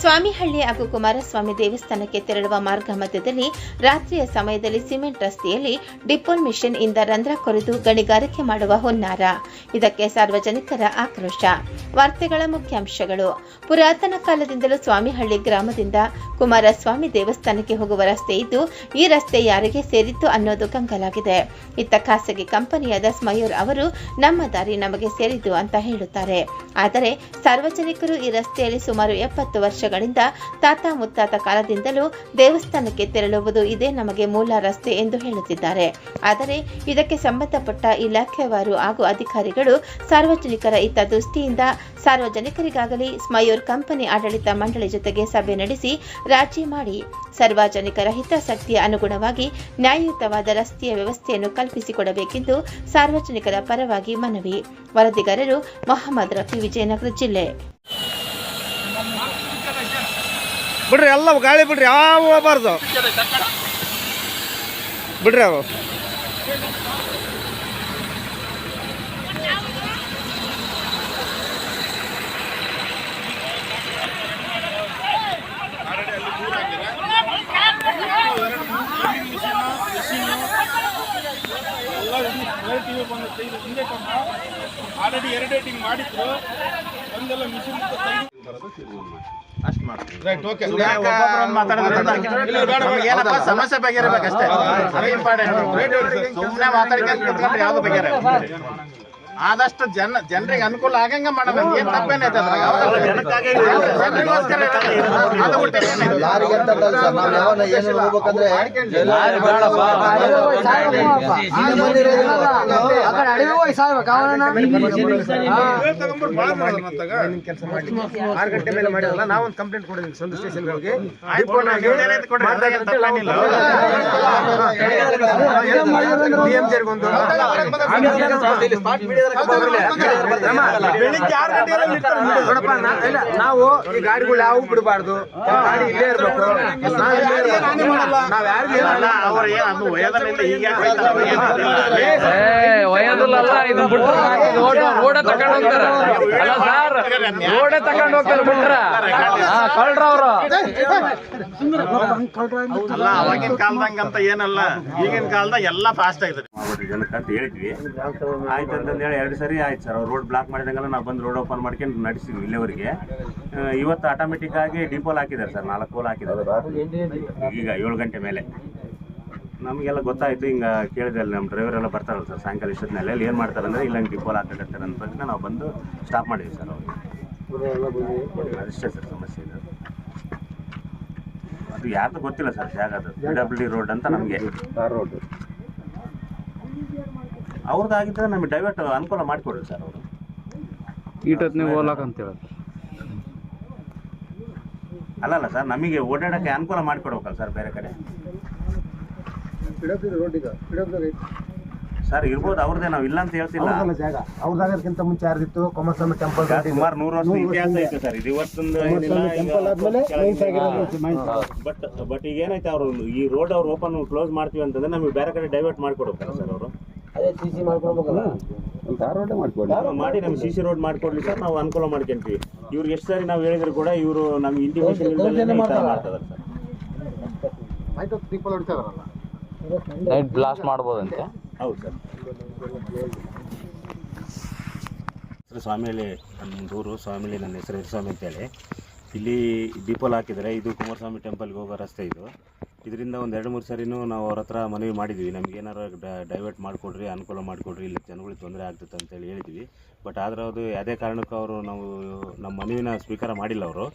ಸ್ವಾಮಿಹಳ್ಳಿ ಹಾಗೂ ಕುಮಾರಸ್ವಾಮಿ ದೇವಸ್ಥಾನಕ್ಕೆ ತೆರಳುವ ಮಾರ್ಗ ಮಧ್ಯದಲ್ಲಿ ರಾತ್ರಿಯ ಸಮಯದಲ್ಲಿ ಸಿಮೆಂಟ್ ರಸ್ತೆಯಲ್ಲಿ ಡಿಪೋಲ್ ಮಿಷನ್ ಇಂದ ರಂಧ್ರ ಕೊರೆದು ಗಣಿಗಾರಿಕೆ ಮಾಡುವ ಹುನ್ನಾರ. ಇದಕ್ಕೆ ಸಾರ್ವಜನಿಕರ ಆಕ್ರೋಶ. ವಾರ್ತೆಗಳ ಮುಖ್ಯಾಂಶಗಳು. ಪುರಾತನ ಕಾಲದಿಂದಲೂ ಸ್ವಾಮಿಹಳ್ಳಿ ಗ್ರಾಮದಿಂದ ಕುಮಾರಸ್ವಾಮಿ ದೇವಸ್ಥಾನಕ್ಕೆ ಹೋಗುವ ರಸ್ತೆ ಇದ್ದು, ಈ ರಸ್ತೆ ಯಾರಿಗೆ ಸೇರಿತ್ತು ಅನ್ನೋದು ಕಂಗಲಾಗಿದೆ. ಇತ್ತ ಖಾಸಗಿ ಕಂಪನಿಯಾದ ಸ್ಮಯೂರ್ ಅವರು, ನಮ್ಮ ದಾರಿ ನಮಗೆ ಸೇರಿದ್ದು ಅಂತ ಹೇಳುತ್ತಾರೆ. ಆದರೆ, ಸಾರ್ವಜನಿಕರು ಈ ರಸ್ತೆಯಲ್ಲಿ ಸುಮಾರು ಎಪ್ಪತ್ತು ವರ್ಷಗಳಿಂದ ತಾತ ಮುತ್ತಾತ ಕಾಲದಿಂದಲೂ ದೇವಸ್ಥಾನಕ್ಕೆ ತೆರಳುವುದು ಇದೇ ನಮಗೆ ಮೂಲ ರಸ್ತೆ ಎಂದು ಹೇಳುತ್ತಿದ್ದಾರೆ. ಆದರೆ ಇದಕ್ಕೆ ಸಂಬಂಧಪಟ್ಟ ಇಲಾಖೆಯವರು ಹಾಗೂ ಅಧಿಕಾರಿಗಳು ಸಾರ್ವಜನಿಕರ ಹಿತ ದೃಷ್ಟಿಯಿಂದ ಸಾರ್ವಜನಿಕರಿಗಾಗಲಿ ಸ್ಮಯೂರ್ ಕಂಪನಿ ಆಡಳಿತ ಮಂಡಳಿ ಜೊತೆಗೆ ಸಭೆ ನಡೆಸಿ ರಾಜಿ ಮಾಡಿ ಸಾರ್ವಜನಿಕರ ಹಿತಾಸಕ್ತಿಯ ಅನುಗುಣವಾಗಿ ನ್ಯಾಯಯುತವಾದ ರಸ್ತೆಯ ವ್ಯವಸ್ಥೆಯನ್ನು ಕಲ್ಪಿಸಿಕೊಡಬೇಕೆಂದು ಸಾರ್ವಜನಿಕರ ಪರವಾಗಿ ಮನವಿ. ವರದಿಗಾರರು ಮೊಹಮ್ಮದ್ ರಫಿ ವಿಜಯನಗರ ಜಿಲ್ಲೆ. ಬಿಡ್ರಿ ಎಲ್ಲ ಗಾಳಿ ಬಿಡ್ರಿ ಯಾವ ಹೋಗ್ಬಾರ್ದು ಬಿಡ್ರಿ ಅವು ಆಲ್ರೆಡಿ ಎರಡು ಡೇಟಿಂಗ್ ಮಾಡಿದ್ರು. ಒಂದೆಲ್ಲ ಮಿಷಿನ್ ಅಷ್ಟು ಮಾಡ್ತೀವಿ. ರೈಟ್ ಓಕೆ ಏನಪ್ಪ ಸಮಸ್ಯೆ ಬಗೆಹರಬೇಕಷ್ಟೇ ಇಂಪಾರ್ಟೆಂಟ್ ಸುಮ್ಮನೆ ಮಾತಾಡ್ಕೊಂಡು ಯಾವ್ದು ಬಗೆಹರಲ್ಲ ಆದಷ್ಟು ಜನ ಜನರಿಗೆ ಅನುಕೂಲ ಆಗಂಗ ಮಾಡಲ್ಲ ಏನ್ ತಪ್ಪೇನೈತೆ ಆರು ಗಂಟೆ ಮೇಲೆ ಮಾಡಿರಲ್ಲ ನಾವೊಂದು ಕಂಪ್ಲೇಂಟ್ ಕೊಡಿದ್ವಿ ಸ್ಟೇಷನ್ಗಳಿಗೆ ಏನ್ ತಪ್ಪೇನಿಲ್ಲ. ಬೆಳಿಗ್ಗೆ ಆರು ಗಂಟೆಗೆ ನೋಡಪ್ಪ ಇಲ್ಲ, ನಾವು ಈ ಗಾಡಿಗಳು ಯಾವ ಬಿಡಬಾರ್ದು. ಗಾಡಿ ಇಲ್ಲೇ ಇರ್ಬೇಕು. ನಾವ್ ಯಾರಿಗೂ ಇದು ರೋಡ್ ಹೋಗ್ತಾರ. ಅಲ್ಲ ಸರ್ ರೋಡೇ ಹೋಗ್ತಾರ ಬಿಟ್ರ. ಕಳ್ರ ಅವ್ರು. ಅಲ್ಲ ಅವಾಗಿನ ಕಾಲದಂಗ ಅಂತ ಏನಲ್ಲ. ಈಗಿನ ಕಾಲದಾಗ ಎಲ್ಲಾ ಫಾಸ್ಟ್ ಆಗಿದೆ. ಅಂತ ಹೇಳಿದ್ವಿ. ಆಯ್ತು ಅಂತಂದು ಹೇಳಿ ಎರಡು ಸರಿ ಆಯ್ತು ಸರ್. ಅವ್ರು ರೋಡ್ ಬ್ಲಾಕ್ ಮಾಡಿದಂಗೆಲ್ಲ ನಾವು ಬಂದು ರೋಡ್ ಓಪನ್ ಮಾಡ್ಕೊಂಡು ನಡೆಸಿದ್ವಿ ಇಲ್ಲಿವರೆಗೆ. ಇವತ್ತು ಆಟೋಮೆಟಿಕ್ ಆಗಿ ಡಿಪೋಲ್ ಹಾಕಿದ್ದಾರೆ ಸರ್. ನಾಲ್ಕು ಪೋಲ್ ಹಾಕಿದ್ದಾರೆ. ಈಗ ಏಳು ಗಂಟೆ ಮೇಲೆ. ನಮಗೆಲ್ಲ ಗೊತ್ತಾಯ್ತು, ಹಿಂಗೆ ಕೇಳಿದೆ ಅಲ್ಲಿ ನಮ್ಮ ಡ್ರೈವರ್ ಎಲ್ಲ ಬರ್ತಾರಲ್ಲ ಸರ್, ಸಾಯಂಕಾಲ ಇಷ್ಟೊತ್ತಿನಲ್ಲಿ. ಅಲ್ಲಿ ಏನು ಮಾಡ್ತಾರೆ ಅಂದರೆ ಇಲ್ಲಂಗೆ ಡಿಪೋ ಡಿಪೋಲ್ ಅಂದ ತಕ್ಷಣ ನಾವು ಬಂದು ಸ್ಟಾಪ್ ಮಾಡಿದ್ವಿ ಸರ್ ಅವ್ರಿಗೆ ಅದಿಷ್ಟೇ ಸರ್ ಸಮಸ್ಯೆ ಇದೆ. ಅದು ಯಾರ್ದು ಗೊತ್ತಿಲ್ಲ ಸರ್ ಜಾಗ ಅದು. ಡಬ್ಲ್ಯೂ ರೋಡ್ ಅಂತ ನಮಗೆ. ಅವ್ರದ್ದು ಆಗಿದ್ರೆ ನಮಗೆ ಡೈವರ್ಟ್ ಅನುಕೂಲ ಮಾಡಿಕೊಡ್ರಿ ಸರ್ ಅವರು. ಈಟತ್ ನೀವು ಹೋಗ್ಲಾಕ ಅಂತ ಅಲ್ಲ ಅಲ್ಲಲ್ಲ ಸರ್ ನಮಗೆ ಓಡಾಡೋಕ್ಕೆ ಅನುಕೂಲ ಮಾಡಿಕೊಡ್ಬೇಕಲ್ಲ ಸರ್ ಬೇರೆ ಕಡೆ. ಸರ್ ಇರ್ಬೋದು ಅವ್ರದ್ದೇ ನಾವು ಇಲ್ಲ ಅಂತ ಹೇಳ್ತಿಲ್ಲ ಜಾಗ ಅವ್ರದಾಗಕ್ಕಿಂತ ಮುಂಚೆ ಯಾರ್ದಿತ್ತು ಕುಮಾರಸ್ವಾಮಿ ಟೆಂಪಲ್ ಸುಮಾರು ನೂರು ವರ್ಷದ ಇತಿಹಾಸ ಐತೆ ಸರ್ ಇದು ಇವತ್ತೊಂದು ಬಟ್ ಬಟ್ ಈಗ ಏನೈತೆ ಅವರು ಈ ರೋಡ್ ಅವ್ರು ಓಪನ್ ಕ್ಲೋಸ್ ಮಾಡ್ತೀವಿ ಅಂತಂದ್ರೆ ನಮಗೆ ಬೇರೆ ಕಡೆ ಡೈವರ್ಟ್ ಮಾಡಿಕೊಡ್ಬೇಕಲ್ಲ ಸರ್ ಅವರು. ಮಾಡಿ ನಮ್ಗೆ ಸಿ ಸಿ ರೋಡ್ ಮಾಡ್ಕೊಡ್ಲಿ ಸರ್ ನಾವು ಅನುಕೂಲ ಮಾಡ್ಕೊಂತೀವಿ. ಇವ್ರಿಗೆ ಎಷ್ಟು ಸಾರಿ ನಾವು ಹೇಳಿದ್ರು ಕೂಡ ಇವರು ನಮ್ಗೆ ಇಂಟಿಮೇಷನ್ ಇಲ್ದಲೇ ಈ ಥರ ಮಾಡ್ತಾರೆ ಸರ್ ನೈಟ್ ಬ್ಲಾಸ್ಟ್ ಮಾಡ್ಬೋದಂತೆ. ಹೌದು ಸರ್ ಹೆಸರು ಸ್ವಾಮಿಯಲ್ಲಿ ನನ್ನ ಊರು ಸ್ವಾಮಿಲಿ ನನ್ನ ಹೆಸರು ಸ್ವಾಮಿ ಅಂತೇಳಿ. ಇಲ್ಲಿ ದೀಪಲ್ ಹಾಕಿದರೆ ಇದು ಕುಮಾರಸ್ವಾಮಿ ಟೆಂಪಲ್ಗೆ ಹೋಗೋ ರಸ್ತೆ ಇದು. ಇದರಿಂದ ಒಂದು ಎರಡು ಮೂರು ಸಾರಿನೂ ನಾವು ಅವ್ರ ಹತ್ರ ಮನವಿ ಮಾಡಿದ್ವಿ. ನಮ್ಗೆ ಏನಾರು ಡೈವರ್ಟ್ ಮಾಡಿಕೊಡ್ರಿ, ಅನುಕೂಲ ಮಾಡಿಕೊಡ್ರಿ ಇಲ್ಲಿ ಜನಗಳಿಗೆ ತೊಂದರೆ ಆಗ್ತದೆ ಅಂತೇಳಿ ಹೇಳಿದ್ವಿ. ಬಟ್ ಆದ್ರೆ ಅದು ಯಾವುದೇ ಕಾರಣಕ್ಕೂ ಅವರು ನಾವು ನಮ್ಮ ಮನವಿನ ಸ್ವೀಕಾರ ಮಾಡಿಲ್ಲ ಅವರು.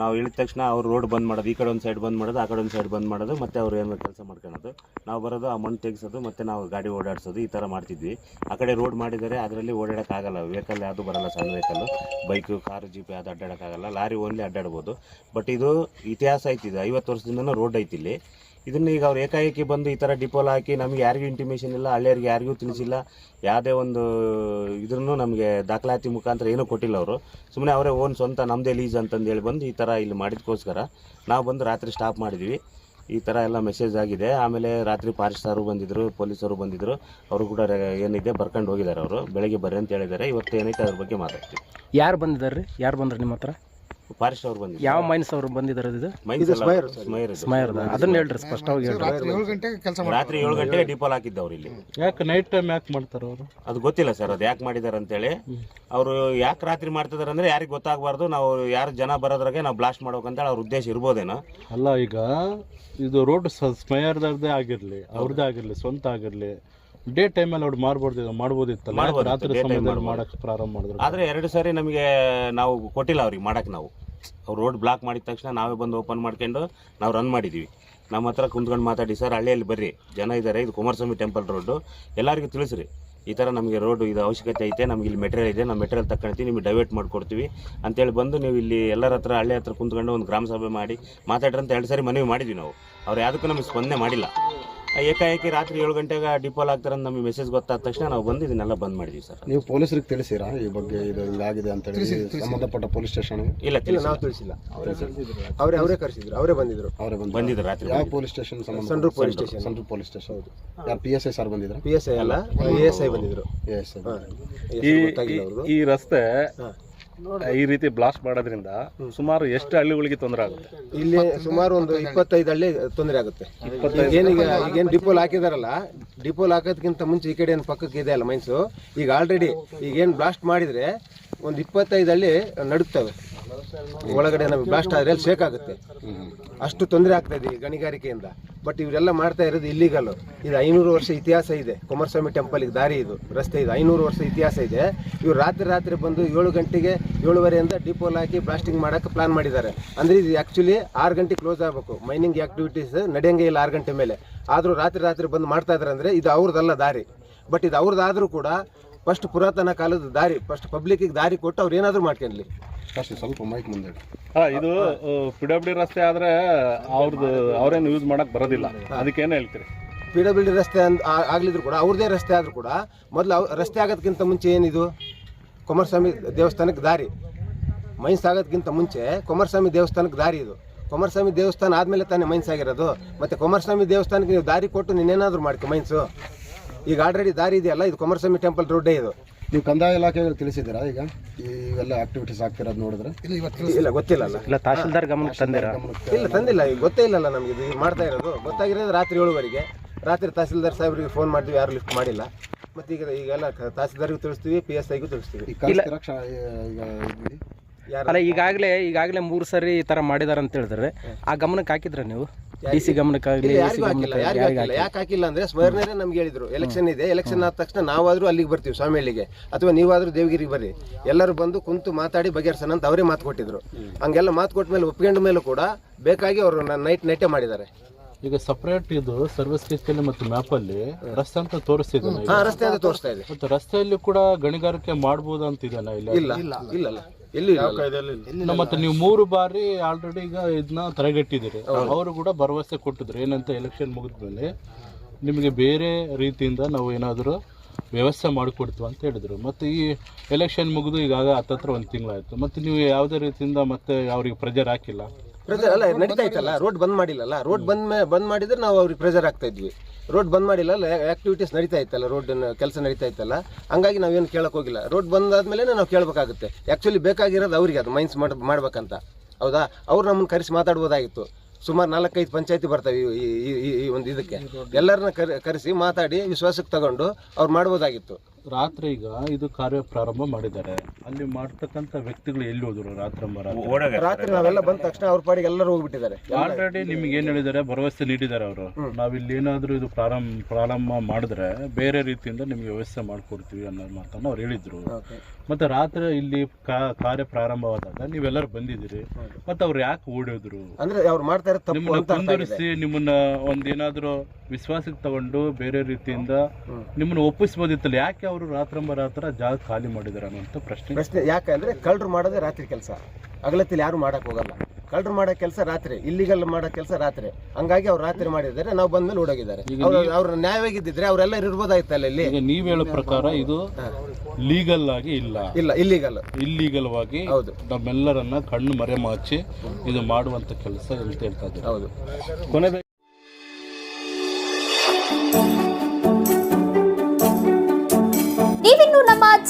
ನಾವು ಇಳಿದ ತಕ್ಷಣ ಅವ್ರು ರೋಡ್ ಬಂದ್ ಮಾಡೋದು, ಈ ಕಡೆ ಒಂದು ಸೈಡ್ ಬಂದ್ ಮಾಡೋದು, ಆ ಕಡೆ ಒಂದು ಸೈಡ್ ಬಂದ್ ಮಾಡೋದು, ಮತ್ತೆ ಅವ್ರು ಏನೋ ಕೆಲಸ ಮಾಡ್ಕೊಳೋದು. ನಾವು ಬರೋದು, ಆ ಮಣ್ಣು ತೆಗೆಸೋದು, ಮತ್ತೆ ನಾವು ಗಾಡಿ ಓಡಾಡಿಸೋದು, ಈ ಥರ ಮಾಡ್ತಿದ್ವಿ. ಆ ಕಡೆ ರೋಡ್ ಮಾಡಿದರೆ ಅದರಲ್ಲಿ ಓಡಾಡೋಕ್ಕಾಗಲ್ಲ ವೆಹಿಕಲ್ ಯಾವುದು ಬರಲ್ಲ, ಸಣ್ಣ ವೆಹಿಕಲ್ಲು ಬೈಕು ಕಾರು ಜೀಪ್ ಯಾವುದು ಅಡ್ಡಾಡೋಕ್ಕಾಗಲ್ಲ ಲಾರಿ ಓನ್ಲಿ ಅಡ್ಡಾಡ್ಬೋದು. ಬಟ್ ಇದು ಇತಿಹಾಸ ಐತಿದೆ ಐವತ್ತು ವರ್ಷದಿಂದನೂ ರೋಡ್ ಐತಿ ಇಲ್ಲಿ. ಇದನ್ನ ಈಗ ಅವ್ರು ಏಕಾಏಕಿ ಬಂದು ಈ ಥರ ಡಿಪೋಲ್ ಹಾಕಿ ನಮಗೆ ಯಾರಿಗೂ ಇಂಟಿಮೇಷನ್ ಇಲ್ಲ ಹಳ್ಳಿಯರಿಗೆ ಯಾರಿಗೂ ತಿಳಿಸಿಲ್ಲ. ಯಾವುದೇ ಒಂದು ಇದನ್ನು ನಮಗೆ ದಾಖಲಾತಿ ಮುಖಾಂತರ ಏನೂ ಕೊಟ್ಟಿಲ್ಲ ಅವರು. ಸುಮ್ಮನೆ ಅವರೇ, ಓನ್ ಸ್ವಂತ ನಮ್ಮದೇ ಲೀಸ್ ಅಂತಂದು ಹೇಳಿ ಬಂದು ಈ ಥರ ಇಲ್ಲಿ ಮಾಡಿದ್ಕೋಸ್ಕರ ನಾವು ಬಂದು ರಾತ್ರಿ ಸ್ಟಾಪ್ ಮಾಡಿದ್ವಿ. ಈ ಥರ ಎಲ್ಲ ಮೆಸೇಜ್ ಆಗಿದೆ. ಆಮೇಲೆ ರಾತ್ರಿ ಫಾರೆಸ್ಟರು ಬಂದಿದ್ರು ಪೊಲೀಸರು ಬಂದಿದ್ರು. ಅವರು ಕೂಡ ಏನಿದೆ ಬರ್ಕೊಂಡು ಹೋಗಿದ್ದಾರೆ ಅವರು. ಬೆಳಗ್ಗೆ ಬರ್ರಿ ಅಂತ ಹೇಳಿದ್ದಾರೆ. ಇವತ್ತು ಏನೈತೆ ಅದ್ರ ಬಗ್ಗೆ ಮಾತಾಡ್ತೀವಿ. ಯಾರು ಬಂದಿದ್ದಾರೆ ಯಾರು ಬಂದರು ನಿಮ್ಮ ಹತ್ರ? ಫಾರೆಸ್ಟ್ ಅವ್ರು ಬಂದಿದ್ರು. ಯಾವ ಮೈನ್ಸ್ ಅವ್ರು ಬಂದಿದ್ದಾರೆ ಇದು? ಮೈನ್ಸ್ ಎಲ್ಲ ಸ್ಮೈರ್ ಇದು. ಸ್ಮೈರ್ದ. ಅದನ್ನ ಹೇಳ್ರಿ ಸ್ಪಷ್ಟವಾಗಿ ಹೇಳ್ರಿ. ರಾತ್ರಿ ಏಳು ಗಂಟೆಗೆ ಡಿಪೋಲ್ ಹಾಕಿದ್ದವ್ರು ಇಲ್ಲಿ. ಯಾಕೆ ನೈಟ್ ಟೈಮ್ ಯಾಕೆ ಮಾಡ್ತಾರೆ ಅವರು? ಅದು ಗೊತ್ತಿಲ್ಲ ಸರ್ ಅದು ಯಾಕೆ ಮಾಡಿದ್ದಾರೆ ಅಂತೇಳಿ. ಅವರು ಯಾಕೆ ರಾತ್ರಿ ಮಾಡ್ತಿದ್ದಾರೆ ಅಂದ್ರೆ ಯಾರಿಗೆ ಗೊತ್ತಾಗಬಾರ್ದು ನಾವು ಯಾರು ಜನ ಬರೋದ್ರಾಗೆ ನಾವು ಬ್ಲಾಸ್ಟ್ ಮಾಡ್ಬೇಕಂತೇಳಿ ಅವ್ರ ಉದ್ದೇಶ ಇರ್ಬೋದೇನೋ. ಅಲ್ಲ ಈಗ ಇದು ರೋಡ್ ಸ್ಮಯರ್ದೇ ಆಗಿರ್ಲಿ ಅವ್ರದ್ದೇ ಆಗಿರ್ಲಿ ಸ್ವಂತ ಆಗಿರ್ಲಿ. ಡೇ ಟೈಮಲ್ಲಿ ಅವ್ರು ಮಾಡ್ಬೋದು ಮಾಡ್ಬೋದಿತ್ತಲ್ಲ? ಮಾಡ್ಬೋದಿತ್ತು, ರಾತ್ರಿ day time ಸಮಯದಲ್ಲಿ ಮಾಡ್ಬೋದು. ಮಾಡಕ್ ಪ್ರಾರಂಭ ಮಾಡಿದ್ರು? ಆದರೆ ಎರಡು ಸಾರಿ ನಮಗೆ ನಾವು ಕೊಟ್ಟಿಲ್ಲ ಅವ್ರಿಗೆ ಮಾಡಕ್ಕೆ ನಾವು. ಅವ್ರು ರೋಡ್ ಬ್ಲಾಕ್ ಮಾಡಿದ ತಕ್ಷಣ ನಾವೇ ಬಂದು ಓಪನ್ ಮಾಡ್ಕೊಂಡು ನಾವು ರನ್ ಮಾಡಿದ್ದೀವಿ ನಮ್ಮ ಹತ್ರ ಕುಂತ್ಕೊಂಡು ಮಾತಾಡಿ ಸರ್ ಹಳ್ಳಿಯಲ್ಲಿ ಬರ್ರಿ. ಜನ ಇದ್ದಾರೆ ಇದು ಕುಮಾರಸ್ವಾಮಿ ಟೆಂಪಲ್ ರೋಡು ಎಲ್ಲರಿಗೂ ತಿಳಿಸ್ರಿ. ಈ ಥರ ನಮಗೆ ರೋಡ್ ಇದು ಅವಶ್ಯಕತೆ ಐತೆ ನಮ್ಗೆ ಇಲ್ಲಿ ಮೆಟೀರಿಯಲ್ ಇದೆ ನಾವು ಮೆಟೀರಿಯಲ್ ತಗೊಳ್ತೀವಿ ನಿಮಗೆ ಡೈವರ್ಟ್ ಮಾಡಿಕೊಡ್ತೀವಿ. ಅಂತೇಳಿ ಬಂದು ನೀವು ಇಲ್ಲಿ ಎಲ್ಲರ ಹತ್ರ ಹಳ್ಳಿ ಹತ್ರ ಕುಂತ್ಕೊಂಡು ಒಂದು ಗ್ರಾಮ ಸಭೆ ಮಾಡಿ ಮಾತಾಡ್ರಿ ಅಂತ ಎರಡು ಸಾರಿ ಮನವಿ ಮಾಡಿದ್ವಿ ನಾವು. ಅವ್ರು ಯಾವುದಕ್ಕೂ ನಮಗೆ ಸ್ಪಂದನೆ ಮಾಡಿಲ್ಲ. ಏಕಾಏಕಿ ರಾತ್ರಿ ಏಳು ಗಂಟೆಗೆ ಡಿಪೋಲ್ ಆಗ್ತಾರೆ ಅಂತ ನಮಗೆ ಮೆಸೇಜ್ ಗೊತ್ತಾದ ತಕ್ಷಣ ನಾವು ಬಂದು ಇದನ್ನೆಲ್ಲ ಬಂದ್ ಮಾಡಿದ್ವಿ ಸರ್. ನೀವು ಪೊಲೀಸರಿಗೆ ತಿಳಿಸಿರಾ ಈ ಬಗ್ಗೆ ಇದು ಇದಾಗಿದೆ ಅಂತ ಹೇಳಿ? ಸಂಬಂಧಪಟ್ಟ ಪೊಲೀಸ್ ಸ್ಟೇಷನ್ ಇಲ್ಲ ನಾವು ತಿಳಿಸಿಲ್ಲ. ಅವರೇ ಅವರೇ ಕರೆಸಿದ್ರು ಅವರೇ ಬಂದಿದ್ರು. ಅವರೇ ಬಂದು ಬಂದಿದ್ರು ರಾತ್ರಿ ಯಾವ ಪೊಲೀಸ್ ಸ್ಟೇಷನ್ ಸಂಬಂಧ police station central police station ಹೌದು. ಯಾರು ಪಿ ಎಸ್ ಐ ಸರ್ ಬಂದಿದ್ರು? ಪಿ ಎಸ್ ಐ ಅಲ್ಲ ಎ ಎಸ್ ಐ ಬಂದಿದ್ರು. ಎಸ್ ಐ ಈ ಈ ರಸ್ತೆ ಈ ರೀತಿ ಬ್ಲಾಸ್ಟ್ ಮಾಡೋದ್ರಿಂದ ಸುಮಾರು ಎಷ್ಟು ಹಳ್ಳಿಗಳಿಗೆ ತೊಂದರೆ ಆಗುತ್ತೆ? ಇಲ್ಲಿ ಸುಮಾರು ಒಂದು ಇಪ್ಪತ್ತೈದು ಹಳ್ಳಿ ತೊಂದರೆ ಆಗುತ್ತೆ. ಏನೀಗ ಈಗೇನು ಡಿಪೋಲ್ ಹಾಕಿದಾರಲ್ಲ ಡಿಪೋಲ್ ಹಾಕೋದಕ್ಕಿಂತ ಮುಂಚೆ ಈ ಕಡೆ ಏನು ಪಕ್ಕಕ್ಕೆ ಇದೆ ಅಲ್ಲ ಮೈನ್ಸು? ಈಗ ಆಲ್ರೆಡಿ ಈಗೇನು ಬ್ಲಾಸ್ಟ್ ಮಾಡಿದರೆ ಒಂದು ಇಪ್ಪತ್ತೈದು ಹಳ್ಳಿ ನಡುಕ್ತವೆ ಒಳಗಡೆ ನಮಗೆ ಬ್ಲಾಸ್ಟ್ ಆದರೆ ಅಲ್ಲಿ ಶೇಕ್ ಆಗುತ್ತೆ. ಅಷ್ಟು ತೊಂದರೆ ಆಗ್ತಾ ಇದೆ ಈ ಗಣಿಗಾರಿಕೆಯಿಂದ. ಬಟ್ ಇವರೆಲ್ಲ ಮಾಡ್ತಾ ಇರೋದು ಇಲ್ಲಿಗಲ್ ಇದು ಐನೂರು ವರ್ಷ ಇತಿಹಾಸ ಇದೆ. ಕುಮಾರಸ್ವಾಮಿ ಟೆಂಪಲ್ಗೆ ದಾರಿ ಇದು. ರಸ್ತೆ ಇದು. ಐನೂರು ವರ್ಷ ಇತಿಹಾಸ ಇದೆ. ಇವ್ರು ರಾತ್ರಿ ರಾತ್ರಿ ಬಂದು ಏಳು ಗಂಟೆಗೆ ಏಳುವರೆಯಿಂದ ಡಿಪೋಲ್ ಹಾಕಿ ಬ್ಲಾಸ್ಟಿಂಗ್ ಮಾಡೋಕ್ಕೆ ಪ್ಲಾನ್ ಮಾಡಿದ್ದಾರೆ. ಅಂದರೆ ಇದು ಆ್ಯಕ್ಚುಲಿ ಆರು ಗಂಟೆ ಕ್ಲೋಸ್ ಆಗಬೇಕು. ಮೈನಿಂಗ್ ಆಕ್ಟಿವಿಟೀಸ್ ನಡೆಯಂಗೆ ಇಲ್ಲ ಆರು ಗಂಟೆ ಮೇಲೆ. ಆದರೂ ರಾತ್ರಿ ರಾತ್ರಿ ಬಂದು ಮಾಡ್ತಾ ಇದ್ದಾರೆ ಅಂದರೆ ಇದು ಅವ್ರದ್ದಲ್ಲ ದಾರಿ. ಬಟ್ ಇದು ಅವ್ರದ್ದಾದರೂ ಕೂಡ ಫಸ್ಟ್ ಪುರಾತನ ಕಾಲದ ದಾರಿ ಫಸ್ಟ್ ಪಬ್ಲಿಕ್ಕಿಗೆ ದಾರಿ ಕೊಟ್ಟು ಅವ್ರು ಏನಾದರೂ ಮಾಡ್ಕೊಂಡ್ಲಿ. ಫಸ್ಟ್ ಸ್ವಲ್ಪ ಮೈಕ್ ಮುಂದೆ ಹಾ. ಇದು ಪಿ ಡಬ್ಲ್ಯೂ ರಸ್ತೆ ಆದ್ರೆ ಅವ್ರದ್ದು ಅವ್ರೇನು ಯೂಸ್ ಮಾಡಕ್ ಬರೋದಿಲ್ಲ. ಅದಕ್ಕೇನು ಹೇಳ್ತೀರಿ? ಪಿ ಡಬ್ಲ್ಯೂ ಡಿ ರಸ್ತೆ ಅಂದ್ ಆ- ಆಗ್ಲಿದ್ರು ಕೂಡ ಅವ್ರದೇ ರಸ್ತೆ ಆದ್ರೂ ಕೂಡ ಮೊದಲು ರಸ್ತೆ ಆಗೋದಕ್ಕಿಂತ ಮುಂಚೆ ಏನಿದು? ಕುಮಾರಸ್ವಾಮಿ ದೇವಸ್ಥಾನಕ್ಕೆ ದಾರಿ. ಮೈನ್ಸ್ ಆಗೋದಕ್ಕಿಂತ ಮುಂಚೆ ಕುಮಾರಸ್ವಾಮಿ ದೇವಸ್ಥಾನಕ್ಕೆ ದಾರಿ ಇದು. ಕುಮಾರಸ್ವಾಮಿ ದೇವಸ್ಥಾನ ಆದಮೇಲೆ ತಾನೇ ಮೈನ್ಸ್ ಆಗಿರೋದು. ಮತ್ತೆ ಕುಮಾರಸ್ವಾಮಿ ದೇವಸ್ಥಾನಕ್ಕೆ ನೀವು ದಾರಿ ಕೊಟ್ಟು ನೀನೇನಾದರೂ ಮಾಡ್ಕೊ ಮೈನ್ಸು. ಈಗ ಆಲ್ರೆಡಿ ದಾರಿ ಇದೆಯಲ್ಲ ಇದು ಕುಮಾರಸ್ವಾಮಿ ಟೆಂಪಲ್ ರೋಡೇ ಇದು. ನೀವು ಕಂದಾಯ ಇಲಾಖೆ ತಿಳಿಸಿದ್ದೀರಾ ಈಗ? ಇವೆಲ್ಲ ಆಕ್ಟಿವಿಟೀಸ್ ಆಗ್ತಿರೋದು ನೋಡಿದ್ರೆ? ಇಲ್ಲ ಗೊತ್ತಿಲ್ಲ ಇಲ್ಲ ತಹಶೀಲ್ದಾರ್ ಗಮನಕ್ಕೆ ತಂದಿರ? ಇಲ್ಲ ತಂದಿಲ್ಲ ಈಗ ಗೊತ್ತೇ ಇಲ್ಲಲ್ಲ ನಮಗೆ ಇದು ಈಗ ಮಾಡ್ತಾ ಇರೋದು. ಗೊತ್ತಾಗಿರೋದು ರಾತ್ರಿ ಏಳುವರೆಗೆ. ರಾತ್ರಿ ತಹಸೀಲ್ದಾರ್ ಸಾಹೇಬ್ರಿಗೆ ಫೋನ್ ಮಾಡಿದ್ವಿ ಯಾರು ಲಿಫ್ಟ್ ಮಾಡಿಲ್ಲ. ಮತ್ತೆ ಈಗ ಈಗೆಲ್ಲ ತಹಸೀಲ್ದಾರ್ಗೂ ತಿಳಿಸ್ತೀವಿ ಪಿ ಎಸ್ ಐಗೂ ತಿಳಿಸ್ತೀವಿ. ಅಲ್ಲ ಈಗಾಗಲೇ ಈಗಾಗಲೇ ಮೂರು ಸರಿ ಈ ಥರ ಮಾಡಿದಾರೆ ಅಂತ ಹೇಳಿದ್ರೆ ಆ ಗಮನಕ್ಕೆ ಹಾಕಿದ್ರೆ ನೀವು? ಡಿ ಸಿ ಗಮನಕ್ಕಾಗಲಿ ಯಾರಿಗೂ ಯಾರಿಗೆ ಹಾಕಿಲ್ಲ. ಯಾಕೆ ಹಾಕಿಲ್ಲ ಅಂದ್ರೆ ಸ್ವರ್ಣರೇ ನಮ್ಗೆ ಹೇಳಿದ್ರು. ಎಲೆಕ್ಷನ್ ಇದೆ ಎಲೆಕ್ಷನ್ ಆದ ತಕ್ಷಣ ನಾವಾದ್ರೂ ಅಲ್ಲಿಗೆ ಬರ್ತೀವಿ ಸ್ವಾಮಿಹಳ್ಳಿಗೆ ಅಥವಾ ನೀವಾದ್ರೂ ದೇವಗಿರಿಗೆ ಬರ್ರಿ. ಎಲ್ಲರೂ ಬಂದು ಕುಂತು ಮಾತಾಡಿ ಬಗೆಹರಿಸೋಣ ಅಂತ ಅವರೇ ಮಾತು ಕೊಟ್ಟಿದ್ರು. ಹಂಗೆಲ್ಲ ಮಾತು ಕೊಟ್ಟ ಮೇಲೆ ಒಪ್ಕೊಂಡ ಮೇಲೂ ಕೂಡ ಬೇಕಾಗಿ ಅವರು ನೈಟ್ ನೈಟೇ ಮಾಡಿದ್ದಾರೆ. ಈಗ ಸಪರೇಟ್ ಇದು ಸರ್ವಿಸ್ ಸ್ಟೇಷನ್ ಮತ್ತು ಮ್ಯಾಪ್ ಅಲ್ಲಿ ರಸ್ತೆ ಅಂತ ತೋರಿಸ್ತಿದ್ದಾನೆ ಹಾ ರಸ್ತೆ ಅಂತ ತೋರಿಸ್ತಾ ಇದೆ. ಮತ್ತೆ ರಸ್ತೆಯಲ್ಲಿ ಕೂಡ ಗಣಿಗಾರಿಕೆ ಮಾಡಬಹುದು ಅಂತಿದ್ದಾನ ಇಲ್ಲ? ಇಲ್ಲ ಎಲ್ಲೂ ಇಲ್ಲ? ನಮ್ಮ ಮತ್ತೆ ನೀವು ಮೂರು ಬಾರಿ ಆಲ್ರೆಡಿ ಈಗ ಇದನ್ನ ತಡೆಗಟ್ಟಿದ್ದೀರಿ. ಅವರು ಕೂಡ ಭರವಸೆ ಕೊಟ್ಟಿದ್ರು. ಏನಂತ ಎಲೆಕ್ಷನ್ ಮುಗಿದ್ಮೇಲೆ ನಿಮಗೆ ಬೇರೆ ರೀತಿಯಿಂದ ನಾವು ಏನಾದರೂ ವ್ಯವಸ್ಥೆ ಮಾಡಿಕೊಡ್ತು ಅಂತ ಹೇಳಿದ್ರು. ಮತ್ತೆ ಈ ಎಲೆಕ್ಷನ್ ಮುಗಿದು ಈಗಾಗ ಹತ್ತತ್ರ ಒಂದು ತಿಂಗಳಾಯಿತು. ಮತ್ತೆ ನೀವು ಯಾವುದೇ ರೀತಿಯಿಂದ ಮತ್ತೆ ಅವ್ರಿಗೆ ಪ್ರೆಜರ್ ಹಾಕಿಲ್ಲ. ಪ್ರೆಜರ್ ಅಲ್ಲ ನಡೀತಾ ಇತ್ತಲ್ಲ ರೋಡ್ ಬಂದ್ ಮಾಡಿಲ್ಲಲ್ಲ ರೋಡ್ ಬಂದ್ ಬಂದ್ ಮಾಡಿದ್ರೆ ನಾವು ಅವ್ರಿಗೆ ಪ್ರೆಜರ್ ಆಗ್ತಾ ಇದ್ವಿ. ರೋಡ್ ಬಂದ್ ಮಾಡಿಲ್ಲ ಆಕ್ಟಿವಿಟೀಸ್ ನಡೀತಾ ಇತ್ತಲ್ಲ ರೋಡ್ ಕೆಲಸ ನಡೀತಾ ಇತ್ತಲ್ಲ. ಹಂಗಾಗಿ ನಾವೇನು ಕೇಳಕ್ ಹೋಗಿಲ್ಲ. ರೋಡ್ ಬಂದಾದ್ಮೇಲೆ ನಾವು ಕೇಳಬೇಕಾಗುತ್ತೆ. ಆಕ್ಚುಲಿ ಬೇಕಾಗಿರೋದು ಅವ್ರಿಗೆ ಅದು ಮೈನ್ಸ್ ಮಾಡ್ ಮಾಡ್ಬೇಕಂತ. ಹೌದಾ? ಅವ್ರು ನಮ್ಮನ್ನ ಕರೆಸಿ ಮಾತಾಡ್ಬೋದಾಗಿತ್ತು. ಸುಮಾರು ನಾಲ್ಕೈದು ಪಂಚಾಯತಿ ಬರ್ತವೆ ಈ- ಈ- ಒಂದು ಇದಕ್ಕೆ. ಎಲ್ಲರನ್ನ ಕರೆ ಕರೆಸಿ ಮಾತಾಡಿ ವಿಶ್ವಾಸಕ್ಕೆ ತಗೊಂಡು ಅವ್ರು ಮಾಡ್ಬೋದಾಗಿತ್ತು. ರಾತ್ರಿ ಈಗ ಇದು ಕಾರ್ಯ ಪ್ರಾರಂಭ ಮಾಡಿದ್ದಾರೆ. ಅಲ್ಲಿ ಮಾಡ್ತಕ್ಕಂತ ವ್ಯಕ್ತಿಗಳು ಎಲ್ಲಿ ಹೋದ್ರು ರಾತ್ರಿ ರಾತ್ರಿ ರಾತ್ರಿ ನಾವೆಲ್ಲ ಬಂದ ತಕ್ಷಣ ಅವ್ರ ಪಾಡಿಗೆ ಎಲ್ಲರೂ ಹೋಗ್ಬಿಟ್ಟಿದ್ದಾರೆ. ಆಲ್ರೆಡಿ ನಿಮ್ಗೆ ಏನ್ ಹೇಳಿದಾರೆ ಭರವಸೆ ನೀಡಿದ್ದಾರೆ ಅವರು. ನಾವಿಲ್ಲಿ ಏನಾದ್ರು ಇದು ಪ್ರಾರಂಭ ಪ್ರಾರಂಭ ಮಾಡಿದ್ರೆ ಬೇರೆ ರೀತಿಯಿಂದ ನಿಮ್ಗೆ ವ್ಯವಸ್ಥೆ ಮಾಡ್ಕೊಡ್ತೀವಿ ಅನ್ನೋ ಮಾತನ್ನ ಅವ್ರು ಹೇಳಿದ್ರು. ಮತ್ತೆ ರಾತ್ರಿ ಇಲ್ಲಿ ಕಾ- ಕಾರ್ಯ ಪ್ರಾರಂಭವಾದಾಗ ನೀವೆಲ್ಲರೂ ಬಂದಿದ್ದೀರಿ. ಮತ್ತೆ ಅವ್ರು ಯಾಕೆ ಓಡಿದ್ರು? ಅಂದ್ರೆ ಅವ್ರು ಮಾಡ್ತಾರೆ ಕುಂದರಿಸಿ ನಿಮ್ಮನ್ನ ಒಂದೇನಾದ್ರೂ ವಿಶ್ವಾಸಕ್ಕೆ ತಗೊಂಡು ಬೇರೆ ರೀತಿಯಿಂದ ನಿಮ್ಮನ್ನ ಒಪ್ಪಿಸ್ಬೋದಿತ್ತಲ್ಲ ಯಾಕೆ ಅವರು ರಾತ್ರಂಬರಾತ್ರ ಜಾಗ ಖಾಲಿ ಮಾಡಿದಾರೆ ಅನ್ನೋಂಥ ಪ್ರಶ್ನೆ. ಪ್ರಶ್ನೆ ಯಾಕಂದ್ರೆ ಕಳ್ಳರು ಮಾಡೋದೇ ರಾತ್ರಿ ಕೆಲಸ. ಅಗಲತ್ತಿಲ್ಲಿ ಯಾರು ಮಾಡಕ್ ಹೋಗಲ್ಲ. ಕಳ್ಳರು ಮಾಡೋ ಕೆಲಸ ರಾತ್ರಿ. ಇಲ್ಲಿಗಲ್ ಮಾಡೋ ಕೆಲಸ ರಾತ್ರಿ. ಹಂಗಾಗಿ ಅವ್ರು ರಾತ್ರಿ ಮಾಡಿದ್ದಾರೆ. ನಾವು ಬಂದ್ಮೇಲೆ ಓಡೋಗಿದ್ದಾರೆ. ಅವ್ರ ಅವ್ರು ನ್ಯಾಯವಾಗಿದ್ದಿದ್ರೆ ಅವರೆಲ್ಲ ಇರ್ಬೋದಾಯ್ತಲ್ಲ ಇಲ್ಲಿ ಈಗ ನೀವ್ ಹೇಳೋ ಪ್ರಕಾರ ಇದು ಲೀಗಲ್ ಆಗಿ ಇಲ್ಲ. ಇಲ್ಲ ಇಲ್ಲಿಗಲ್ ಇಲ್ಲಿಗಲ್ವಾಗಿ ಹೌದು. ನಮ್ಮೆಲ್ಲರನ್ನ ಕಣ್ಣು ಮರೆ ಮಾಚಿ ಇದು ಮಾಡುವಂತ ಕೆಲಸ ಅಂತ ಹೇಳ್ತಾ ಇದ್ದಾರೆ. ಹೌದು. ಕೊನೆದ